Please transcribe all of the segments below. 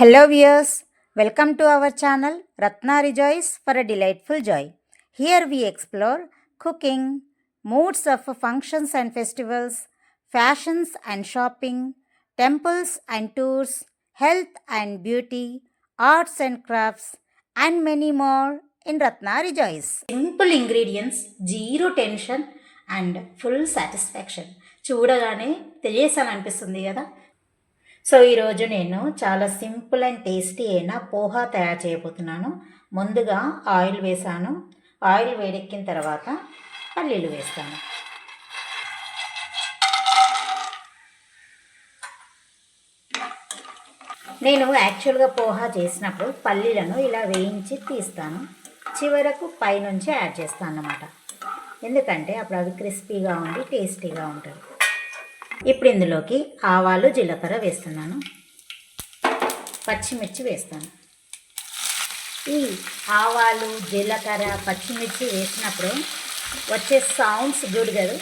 Hello viewers welcome to our channel Ratna rejoices for a delightful joy here we explore cooking moods of functions and festivals fashions and shopping temples and tours health and beauty arts and crafts and many more in Ratna rejoices simple ingredients zero tension and full satisfaction చూడగానే తెలియసాలనిపిస్తుంది కదా? So ఈరోజు నేను చాలా simple and tasty అయిన పోహా తయారు చేయబోతున్నాను. ముందుగా ఆయిల్ వేసాను. ఆయిల్ వేడెక్కిన తర్వాత పల్లీలు వేస్తాను. నేను యాక్చువల్గా పోహా చేసినప్పుడు పల్లీలను ఇలా వేయించి తీస్తాను. చివరకు పైనుంచి యాడ్ చేస్తాను అన్నమాట ఎందుకంటే అప్పుడు అవి క్రిస్పీగా ఉండి టేస్టీగా ఉంటుంది. ఇప్పుడు ఇందులోకి ఆవాలు జీలకర్ర వేస్తున్నాను. పచ్చిమిర్చి వేస్తాను. ఈ ఆవాలు జీలకర్ర పచ్చిమిర్చి వేసినప్పుడు వచ్చే సౌండ్స్ గుడ్ కదా.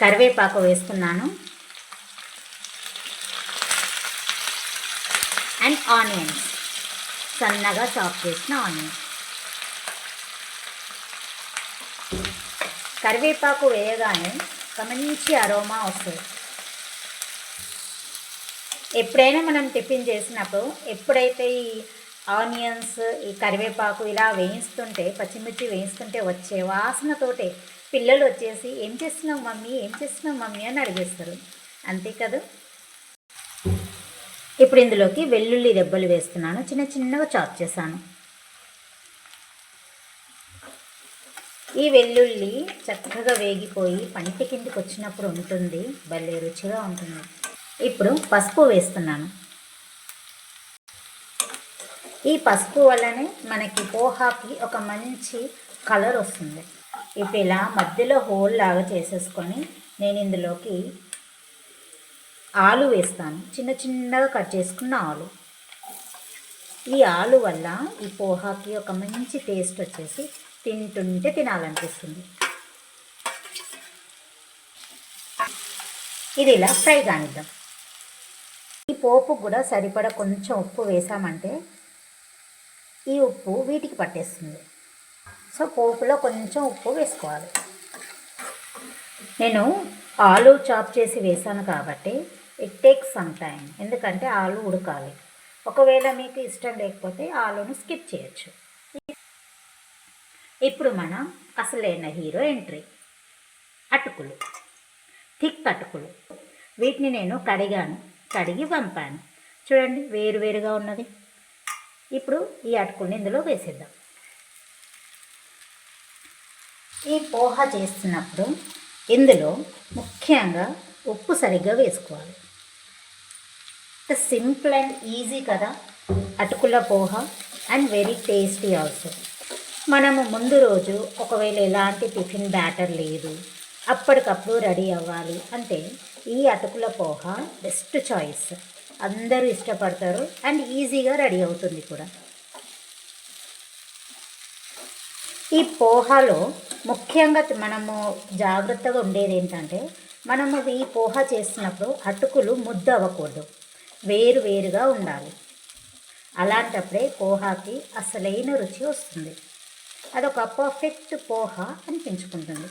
కరివేపాకు వేస్తున్నాను. అండ్ ఆనియన్స్ సన్నగా చాప్ చేసిన ఆనియన్స్ కరివేపాకు వేయగానే ఒక మంచి అరోమా వస్తుంది. ఎప్పుడైనా మనం టిఫిన్ చేసినప్పుడు ఎప్పుడైతే ఈ ఆనియన్స్ ఈ కరివేపాకు ఇలా వేయిస్తుంటే పచ్చిమిర్చి వేయిస్తుంటే వచ్చే వాసనతోటే పిల్లలు వచ్చేసి ఏం చేస్తున్నావు మమ్మీ? ఏం చేస్తున్నావు మమ్మీ? అని అడిగేస్తారు. అంతే కదా? ఇప్పుడు ఇందులోకి వెల్లుల్లి దెబ్బలు వేస్తున్నాను. చిన్న చిన్నగా చాప్ చేశాను. ఈ వెల్లుల్లి చక్కగా వేగిపోయి పంటి కిందికి వచ్చినప్పుడు ఉంటుంది. భలే రుచిగా ఉంటుంది. ఇప్పుడు పసుపు వేస్తున్నాను. ఈ పసుపు వల్లనే మనకి పోహాకి ఒక మంచి కలర్ వస్తుంది. ఇప్పుడు ఇలా మధ్యలో హోల్ లాగా చేసేసుకొని నేను ఇందులోకి ఆలు వేస్తాను. చిన్న చిన్నగా కట్ చేసుకున్న ఆలు. ఈ ఆలు వల్ల ఈ పోహాకి ఒక మంచి టేస్ట్ వచ్చేసి తింటుంటే తినాలనిపిస్తుంది. ఇది ఇలా ఫ్రై కానిద్దాం. ఈ పోపు కూడా సరిపడా కొంచెం ఉప్పు వేసామంటే ఈ ఉప్పు వీటికి పట్టేస్తుంది. సో పోపులో కొంచెం ఉప్పు వేసుకోవాలి. నేను ఆలు చాప్ చేసి వేసాను కాబట్టి ఇట్ టేక్స్ సమ్ టైం ఎందుకంటే ఆలు ఉడకాలి. ఒకవేళ మీకు ఇష్టం లేకపోతే ఆలును స్కిప్ చేయొచ్చు. ఇప్పుడు మనం అసలైన హీరో ఎంట్రీ. అటుకులు. థిక్ అటుకులు. వీటిని నేను కడిగాను కడిగి పంపాను చూడండి వేరువేరుగా ఉన్నది. ఇప్పుడు ఈ అటుకుల్ని ఇందులో వేసేద్దాం. ఈ పోహ చేస్తున్నప్పుడు ఇందులో ముఖ్యంగా ఉప్పు సరిగ్గా వేసుకోవాలి. సింపుల్ అండ్ ఈజీ కదా. అటుకుల poha and very tasty also మనము ముందు రోజు ఒకవేళ ఎలాంటి టిఫిన్ బ్యాటర్ లేదు అప్పటికప్పుడు రెడీ అవ్వాలి అంటే ఈ అటుకుల పోహ బెస్ట్ చాయిస్. అందరూ ఇష్టపడతారు అండ్ ఈజీగా రెడీ అవుతుంది కూడా. ఈ పోహాలో ముఖ్యంగా మనము జాగ్రత్తగా ఉండేది ఏంటంటే మనము ఈ పోహ చేసినప్పుడు అటుకులు ముద్ద అవ్వకూడదు. వేరు వేరుగా ఉండాలి. అలాంటప్పుడే పోహాకి అసలైన రుచి వస్తుంది. అదొక పర్ఫెక్ట్ పోహ అనిపించుకుంటుంది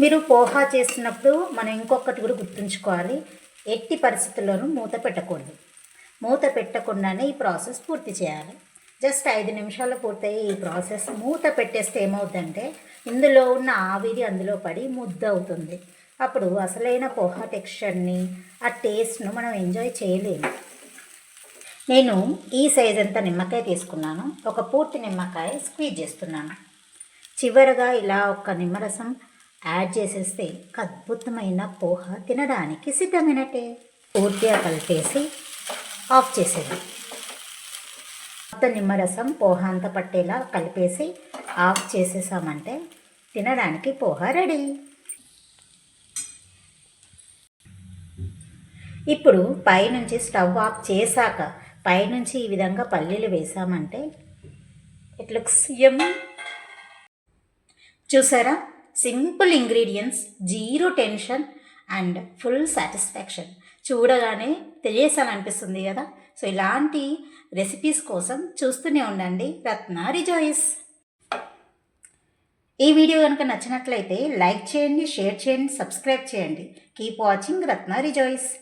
మీరు పోహా చేస్తున్నప్పుడు మనం ఇంకొకటి కూడా గుర్తుంచుకోవాలి. ఎట్టి పరిస్థితుల్లోనూ మూత పెట్టకూడదు. మూత పెట్టకుండానే ఈ ప్రాసెస్ పూర్తి చేయాలి. జస్ట్ ఐదు నిమిషాలు పూర్తయ్యే ఈ ప్రాసెస్. మూత పెట్టేస్తే ఏమవుతుందంటే ఇందులో ఉన్న ఆవిరి అందులో పడి ముద్ద అవుతుంది. అప్పుడు అసలైన పోహా టెక్స్చర్ని ఆ టేస్ట్ను మనం ఎంజాయ్ చేయలేము. నేను ఈ సైజ్ అంత నిమ్మకాయ తీసుకున్నాను ఒక పూర్తి నిమ్మకాయ స్క్వీజ్ చేస్తున్నాను. చివరగా ఇలా ఒక నిమ్మరసం యాడ్ చేసేస్తే అద్భుతమైన పోహ తినడానికి సిద్ధమైనట్టే. పూర్తిగా కలిపేసి ఆఫ్ చేసేది మొత్తం నిమ్మరసం పోహ అంత పట్టేలా కలిపేసి ఆఫ్ చేసేసామంటే తినడానికి పోహ రెడీ ఇప్పుడు పైనుంచి స్టవ్ ఆఫ్ చేశాక పైనుంచి ఈ విధంగా పల్లీలు వేసామంటే ఇట్ లుక్స్ యమ్ చూసారా? Simple ingredients zero tension and full satisfaction. చూడగానే తెలియసాలనిపిస్తుంది కదా? సో ఇలాంటి రెసిపీస్ కోసం చూస్తూనే ఉండండి రత్న రిజాయిస్. ఈ వీడియో కనుక నచ్చినట్లయితే లైక్ చేయండి షేర్ చేయండి సబ్స్క్రైబ్ చేయండి. Keep watching Ratna rejoices.